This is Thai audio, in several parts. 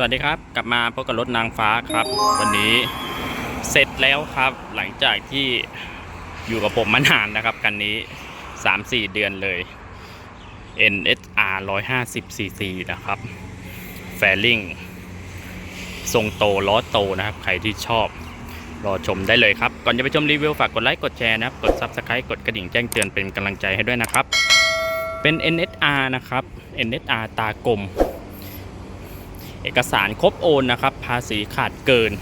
สวัสดีครับ กลับมาพบกับรถนางฟ้าครับ วันนี้เสร็จแล้วครับ หลังจากที่อยู่กับผมมานานนะครับกันนี้ 3-4 เดือนเลย NSR 150cc นะครับ แฟลิงทรงโตล้อโตนะครับ ใครที่ชอบรอชมได้เลยครับ ก่อนจะไปชมรีวิวฝากกดไลค์กดแชร์นะครับ กด Subscribe กดกระดิ่งแจ้งเตือนเป็นกำลังใจให้ด้วยนะครับ เป็น NSR นะครับ NSR ตากลม เอกสารครบโอนนะครับ ภาษีขาดเกิน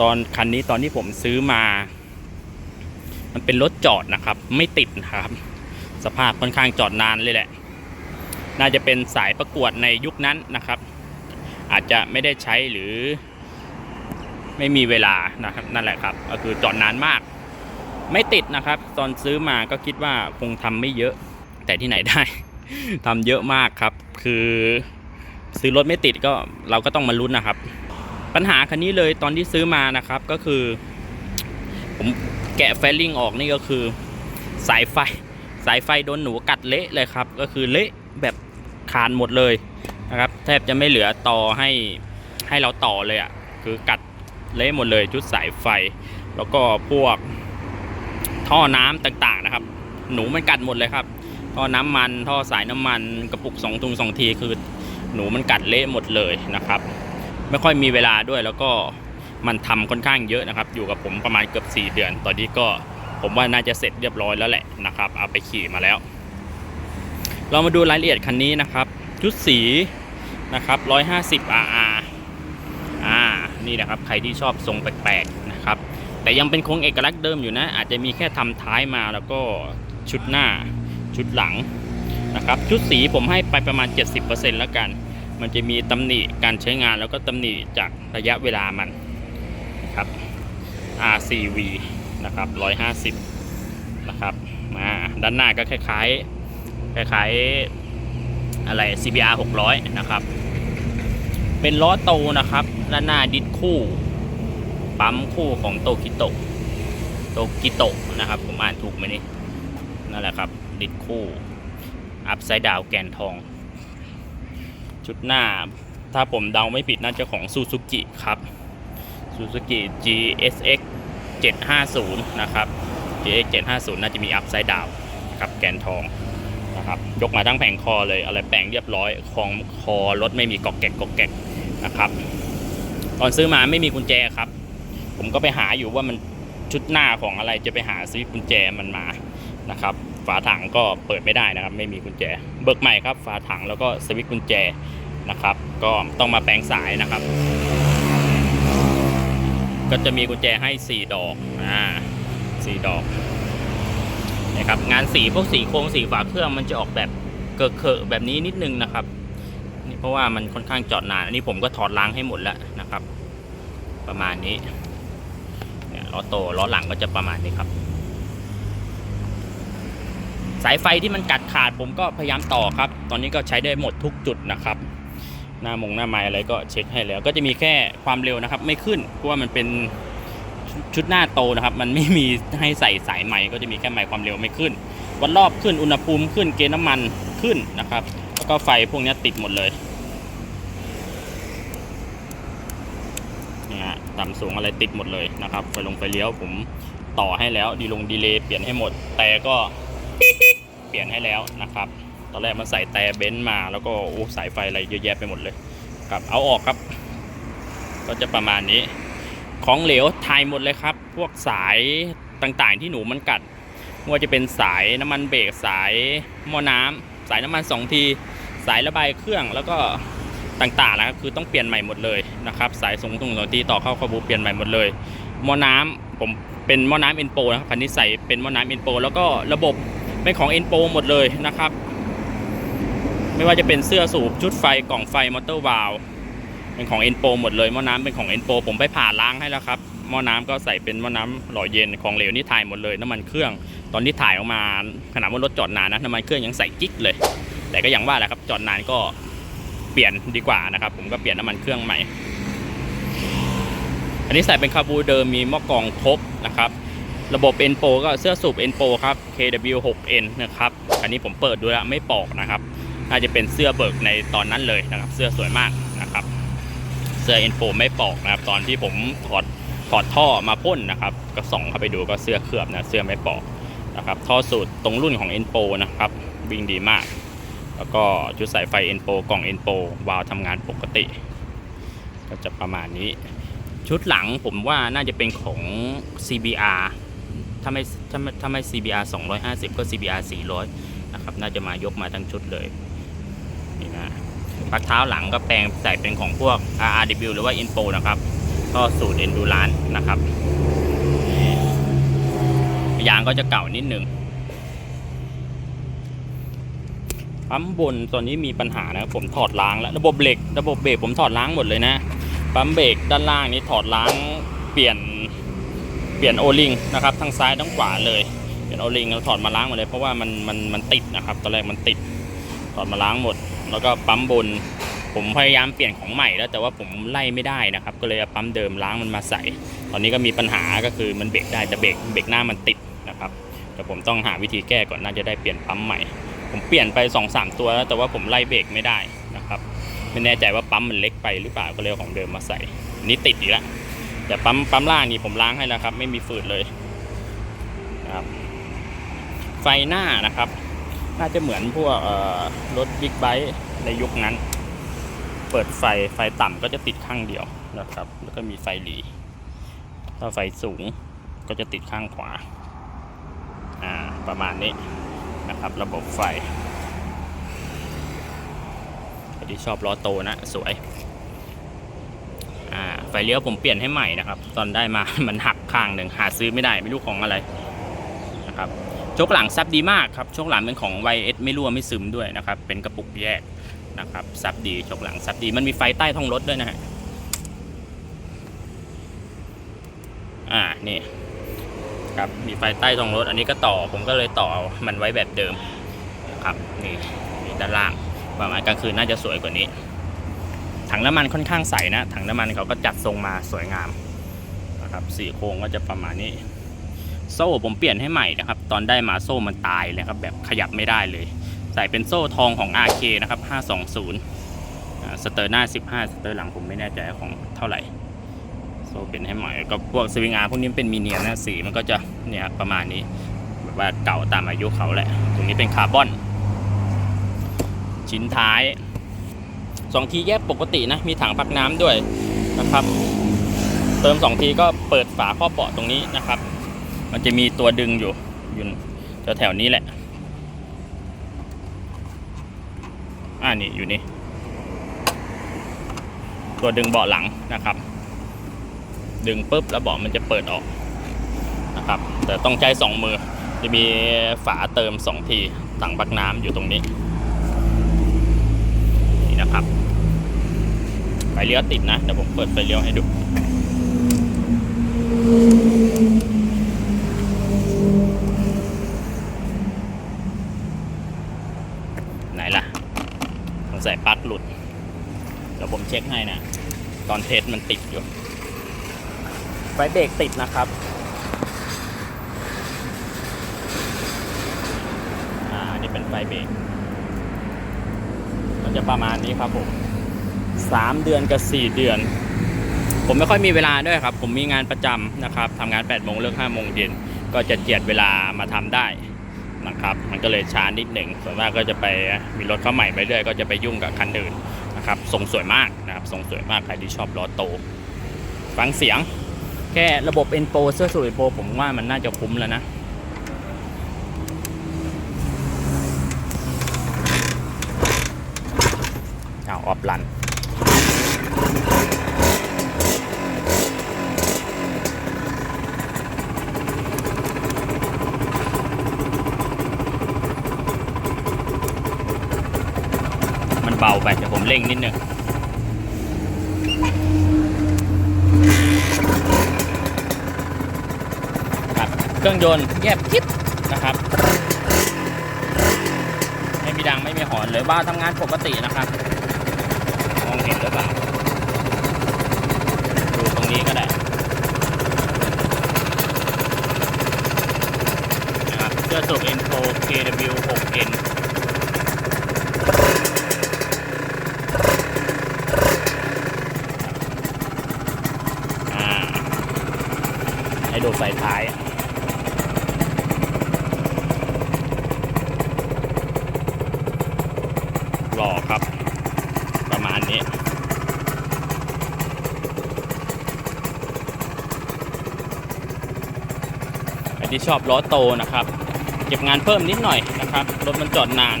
ตอนคันนี้ตอนที่ผมซื้อมา มันเป็นรถจอดนะครับ ไม่ติดนะครับ สภาพค่อนข้างจอดนานเลยแหละ น่าจะเป็นสายประกวดในยุคนั้นนะครับ อาจจะไม่ได้ใช้หรือ ไม่มีเวลานะครับนั่นแหละครับก็คือจอดนานมาก ไม่ติดนะครับ ตอนซื้อมาก็คิดว่าคงทำไม่เยอะแต่ที่ไหนได้ ทำเยอะมากครับ คือ ซื้อรถไม่ติดก็เราก็ต้องมาลุ้นนะครับ ปัญหาคันนี้เลยตอนที่ซื้อมานะครับก็คือ ผมแกะแฟลลิงออกนี่ก็คือ สายไฟ สายไฟโดนหนูกัดเละเลยครับ ก็คือเละแบบขาดหมดเลยนะครับ แทบจะไม่เหลือต่อให้ให้เราต่อเลยอะ่ะคือกัดเละหมดเลยชุดสายไฟ แล้วก็พวกท่อน้ำต่างๆนะครับ หนูมันกัดหมดเลยครับท่อน้ำมันท่อสายน้ำมันกระปุกสองทุงสองทีคือ หนูมันกัดเละหมดเลยนะครับ ไม่ค่อยมีเวลาด้วยแล้วก็มันทำค่อนข้างเยอะนะครับ อยู่กับผมประมาณเกือบ 4 เดือน ตอนนี้ก็ผมว่าน่าจะเสร็จเรียบร้อยแล้วแหละนะครับ เอาไปขี่มาแล้ว เรามาดูรายละเอียดคันนี้นะครับชุดสีนะครับ 150 RR อ่า นี่นะครับ ใครที่ชอบทรงแปลกๆนะครับ แต่ยังเป็นคงเอกลักษณ์เดิมอยู่นะ อาจจะมีแค่ทำท้ายมาแล้วก็ชุดหน้าชุดหลังนะครับ ชุดสีผมให้ไปประมาณ 70%แล้วกัน มันจะมีตำหนิการใช้งานแล้วก็ตำหนิจากระยะเวลามันนะครับ RCV นะครับ 150 นะครับมาด้านหน้าก็คล้ายๆ คล้ายๆ อะไร CBR 600 นะครับ เป็นล้อโตนะครับ ด้านหน้าดิสคู่ ปั๊มคู่ของโตกิโตโตกิโตนะครับ ผมอ่านถูกไหมนี่ นั่นแหละครับ ดิสคู่ อัพไซด์ดาวแกนทอง ชุดหน้า ถ้าผมเดาไม่ผิดน่าจะของซูซูกิครับซูซูกิ GSX 750 นะครับ GSX 750 น่าจะมีอัพไซด์ดาวกับแกนทองนะครับ ยกมาทั้งแผงคอเลย อะไรแปลงเรียบร้อยของคอรถไม่มีกอกแกกกอกแกกนะครับ ตอนซื้อมาไม่มีกุญแจครับ ผมก็ไปหาอยู่ว่ามันชุดหน้าของอะไรจะไปหาซื้อกุญแจมันมานะครับ ฝาถังก็เปิดไม่ได้นะครับ ไม่มีกุญแจ เบิกใหม่ครับฝาถังแล้วก็สวิตช์กุญแจนะครับ ก็ต้องมาแปลงสายนะครับ ก็จะมีกุญแจให้ 4 ดอกอ่าสี่ดอกนะครับงานสีพวกสีโครงสีฝาเครื่องมันจะออกแบบเกิดเขอะแบบนี้นิดนึงนะครับนี่เพราะว่ามันค่อนข้างจอดนาน อันนี้ผมก็ถอดล้างให้หมดแล้วนะครับ ประมาณนี้เนี่ยล้อโตล้อหลังก็จะประมาณนี้ครับ สายไฟที่มันกัดขาดผมก็พยายามต่อครับ ตอนนี้ก็ใช้ได้หมดทุกจุดนะครับ หน้ามงหน้าไม้อะไรก็เช็คให้แล้ว ก็จะมีแค่ความเร็วนะครับ ไม่ขึ้นเพราะว่ามันเป็นชุดหน้าโตนะครับ มันไม่มีให้ใส่สายใหม่ก็จะมีแค่ไม้ความเร็วไม่ขึ้น วัดรอบขึ้นอุณหภูมิขึ้นเกณฑ์น้ำมันขึ้นนะครับ แล้วก็ไฟพวกนี้ติดหมดเลยนี่ฮะต่ำสูงอะไรติดหมดเลยนะครับไฟลงไฟเลี้ยวผมต่อให้แล้วดีลงดีเลย์เปลี่ยนให้หมด แต่ก็ เปลี่ยนให้แล้วนะครับ ตอนแรกมันใส่แต่เบนซ์มาแล้วก็โอ้สายไฟอะไรเยอะแยะไปหมดเลยครับเอาออกครับ ก็จะประมาณนี้ ของเหลวทายหมดเลยครับ พวกสายต่างๆที่หนูมันกัดไม่ว่าจะเป็นสายน้ำมันเบรกสายหม้อน้ำสายน้ำมันสองทีสายระบายเครื่องแล้วก็ต่างๆนะครับคือต้องเปลี่ยนใหม่หมดเลยนะครับ สายส่งตรงสองทีต่อเข้าคาบูเปลี่ยนใหม่หมดเลยหม้อน้ำผมเป็นหม้อน้ำเอ็นโปนะครับคันนี้ใส่เป็นหม้อน้ำเอ็นโปแล้วก็ระบบ เป็นของ e n p o หมดเลยนะครับ ไม่ว่าจะเป็นเสื้อสูบชุดไฟกล่องไฟมอเตอร์วาลเป็นของ e n p o หมดเลยหม้อน้ำเป็นของ e n p o ผมไปผ่าล้างให้แล้วครับหม้อน้ำก็ใส่เป็นหม้อน้ำหล่อเย็นของเหลวนี่ถ่ายหมดเลยน้ำมันเครื่อง ตอนที่ถ่ายออกมาขนาดว่ารถจอดนานนะน้ำมันเครื่องยังใส่กิ๊กเลย แต่ก็อย่างว่าแหละครับจอดนานก็เปลี่ยนดีกว่านะครับ ผมก็เปลี่ยนน้ำมันเครื่องใหม่ อันนี้ใส่เป็นคาบูเดิมมีหม้อกองครบนะครับ ระบบ n p o ก็เสื้อสูบ n p o ครับ KW6N นะครับ อันนี้ผมเปิดดูแล้วไม่ปอกนะครับ น่าจะเป็นเสื้อเบิกในตอนนั้นเลยนะครับ เสื้อสวยมากนะครับ เสื้อเอ็นโฟไม่ปอกนะครับ ตอนที่ผมถอดถอดท่อมาพ่นนะครับ ก็ส่องเข้าไปดูก็เสื้อเคลือบนะเสื้อไม่ปอกนะครับ ท่อสูตรตรงรุ่นของเอ็นโนะครับ วิ่งดีมาก แล้วก็ชุดสายไฟเอ็นโกล่องเอ็นโวาล์วทำงานปกติ ก็จะประมาณนี้ ชุดหลังผมว่าน่าจะเป็นของ CBR ถ้าไม่ถ้าไม่ถ้าไม่ CBR 250 ก็ CBR 400 นะครับ น่าจะมายกมาทั้งชุดเลย นี่นะปักเท้าหลังก็แปลงใส่เป็นของพวก RRW หรือว่า Info นะครับ ก็สูตร Endurance นะครับ ยางก็จะเก่านิดหนึ่งปั๊มบนตอนนี้มีปัญหานะผมถอดล้างแล้ว ระบบเบรกระบบเบรกผมถอดล้างหมดเลยนะ ปั๊มเบรกด้านล่างนี้ถอดล้างเปลี่ยน เปลี่ยนโอลิงนะครับทั้งซ้ายทั้งขวาเลยเปลี่ยนโอลิงแล้วถอดมาล้างหมดเลย เพราะว่ามันมันมันติดนะครับตอนแรกมันติดถอดมาล้างหมด แล้วก็ปั๊มบน ผมพยายามเปลี่ยนของใหม่แล้วแต่ว่าผมไล่ไม่ได้นะครับ ก็เลยเอาปั๊มเดิมล้างมันมาใส่ ตอนนี้ก็มีปัญหาก็คือมันเบรกได้แต่เบรกเบรกหน้ามันติดนะครับแต่ผมต้องหาวิธีแก้ก่อนน่าจะได้เปลี่ยนปั๊มใหม่ ผมเปลี่ยนไป2อสตัวแล้วแต่ว่าผมไล่เบรกไม่ได้นะครับไม่แน่ใจว่าปั๊มมันเล็กไปหรือเปล่าก็เลยเอาของเดิมมาใส่นนี่ติดอีกแล้ว แต่ปั๊มปั๊มล่างนี่ผมล้างให้แล้วครับ ไม่มีฝืดเลยครับไฟหน้านะครับ น่าจะเหมือนพวกรถบิ๊กไบค์ในยุคนั้น เปิดไฟไฟต่ำก็จะติดข้างเดียวนะครับ แล้วก็มีไฟหลี ถ้าไฟสูงก็จะติดข้างขวาอ่าประมาณนี้นะครับ ระบบไฟที่ชอบล้อโตนะ สวย ฟเลี้ยวผมเปลี่ยนให้ใหม่นะครับ ตอนได้มามันหักข้างหนึ่งหาซื้อไม่ได้ไม่รู้ของอะไรนะครับโชคหลังซับดีมากครับโชคหลังเป็นของ YS ไม่รั่วไม่ซึมด้วยนะครับ เป็นกระปุกแยกนะครับซับดีโชคหลังซับดีมันมีไฟใต้ท้องรถด้วยนะฮะอ่านี่ครับมีไฟใต้ท้องรถ อันนี้ก็ต่อผมก็เลยต่อมันไว้แบบเดิมนะครับนี่นี่ด้านล่างประมาณกลางคืนน่าจะสวยกว่านี้ ถังน้ำมันค่อนข้างใสนะ ถังน้ำมันเขาก็จัดทรงมาสวยงามนะครับสี่โครงก็จะประมาณนี้ โซ่ผมเปลี่ยนให้ใหม่นะครับ ตอนได้มาโซ่มันตายเลยครับ แบบขยับไม่ได้เลย ใส่เป็นโซ่ทองของ RK นะครับ 520สเตอร์หน้า 15 สเตอร์หลังผมไม่แน่ใจของเท่าไหร่ โซ่เปลี่ยนให้ใหม่ก็พวกสวิงอาร์พวกนี้เป็นมีเนียนนะสีมันก็จะเนี่ยประมาณนี้แบบว่าเก่าตามอายุเขาแหละ ตรงนี้เป็นคาร์บอน ชิ้นท้าย สองทีแยกปกตินะ มีถังพักน้ำด้วยนะครับ เติมสองทีก็เปิดฝาครอบเบาะตรงนี้นะครับ มันจะมีตัวดึงอยู่อยู่แถวๆนี้แหละ อ่านี่อยู่นี่ ตัวดึงเบาะหลังนะครับ ดึงปุ๊บแล้วเบาะมันจะเปิดออกนะครับ แต่ต้องใช้สองมือ จะมีฝาเติมสองทีถังพักน้ำอยู่ตรงนี้นี่นะครับ ไฟเลี้ยวติดนะ เดี๋ยวผมเปิดไฟเลี้ยวให้ดู ไหนล่ะสงสัยปลั๊กหลุด เดี๋ยวผมเช็คให้นะ ตอนเทสมันติดอยู่ ไฟเบรกติดนะครับอ่านี่เป็นไฟเบรกมันจะประมาณนี้ครับผม สามเดือนกับสี่เดือน ผมไม่ค่อยมีเวลาด้วยครับ ผมมีงานประจำนะครับทำงาน8ปดโมงเลิกห้าโมงเย็นก็จะเจียดเวลามาทำได้นะครับมันก็เลยช้านิดหนึ่งส่วนมากก็จะไปมีรถเข้าใหม่ไปเรื่อยก็จะไปยุ่งกับคันอื่นนะครับทรงสวยมากนะครับทรงสวยมากใครที่ชอบล้อโต ฟังเสียง แค่ระบบเอ็นโปเสื้อสูทเอ็นโปผมว่ามันน่าจะคุ้มแล้วนะเอาออฟลันาไปเดี๋ยวผมเร่งนิดนึงครับเครื่องยนต์แยบคิดนะครับ ไม่มีดังไม่มีหอนหรือว่าทำงานปกตินะครับมองเห็นหรือเปล่าดูตรงนี้ก็ได้นะครับเสื้อสูบ N4 KW6N ให้ดูไฟท้ายหล่อครับ ประมาณนี้ใครที่ชอบล้อโตนะครับ เก็บงานเพิ่มนิดหน่อยนะครับ รถมันจอดนาน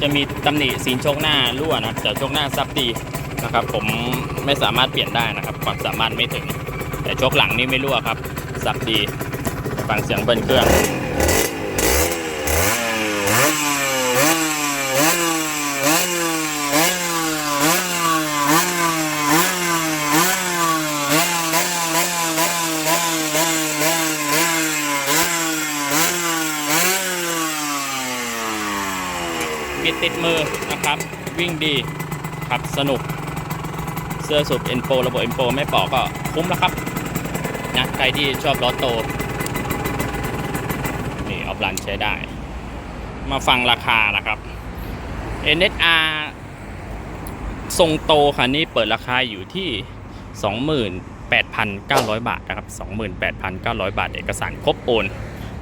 จะมีตำหนิสีโชกหน้ารั่วนะแต่โชกหน้าซับดีนะครับ ผมไม่สามารถเปลี่ยนได้นะครับ ความสามารถไม่ถึง แต่โชกหลังนี่ไม่รั่วครับ ซับดีฟังเสียงเบิ้ลเครื่องบิดติดมือนะครับ วิ่งดีครับสนุก เสื้อสูบเอ็นโประบบเอ็นโไม่ปอกก็คุ้มแล้วครับ ใครที่ชอบล้อโต นี่ออฟลันใช้ได้ มาฟังราคานะครับ NSR ทรงโตคันนี้เปิดราคาอยู่ที่ 28,900 บาทนะครับ 28,900 บาท เอกสารครบโอน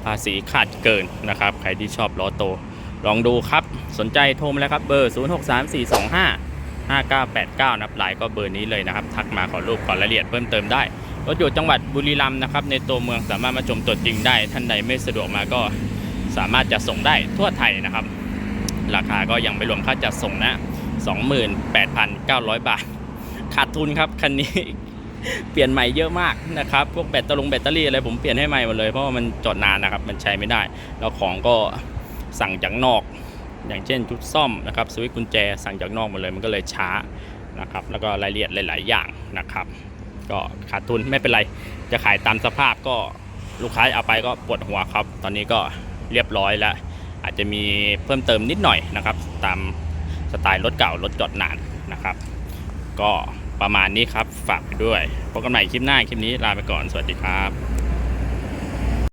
ภาษีขาดเกินนะครับ ใครที่ชอบล้อโต ลองดูครับ สนใจโทรมาแล้วครับ เบอร์ 063425 5989 นับหลายก็เบอร์นี้เลยนะครับ ทักมาขอรูปขอรายละเอียดเพิ่มเติมได้ รถอยู่จังหวัดบุรีรัมย์นะครับ ในตัวเมืองสามารถมาชมตัวจริงได้ ท่านใดไม่สะดวกมาก็สามารถจะส่งได้ทั่วไทยนะครับ ราคาก็ยังไม่รวมค่าจัดส่งนะ 28,900 บาท ขาดทุนครับคันนี้ เปลี่ยนใหม่เยอะมากนะครับ พวกแบตเตอรี่แบตเตอรี่อะไรผมเปลี่ยนให้ใหม่หมดเลยเพราะว่ามันจอดนานนะครับ มันใช้ไม่ได้ แล้วของก็สั่งจากนอก อย่างเช่นชุดซ่อมนะครับสวิตช์กุญแจสั่งจากนอกหมาเลยมันก็เลยช้านะครับ แล้วก็รายละเอียดหลาย ๆ อย่างนะครับ ก็ขาดทุนไม่เป็นไร จะขายตามสภาพก็ลูกค้าเอาไปก็ปวดหัวครับ ตอนนี้ก็เรียบร้อยแล้ว อาจจะมีเพิ่มเติมนิดหน่อยนะครับ ตามสไตล์รถเก่ารถจอดนานนะครับ ก็ประมาณนี้ครับฝากไปด้วยพบกันใหม่คลิปหน้าคลิปนี้ลาไปก่อนสวัสดีครับ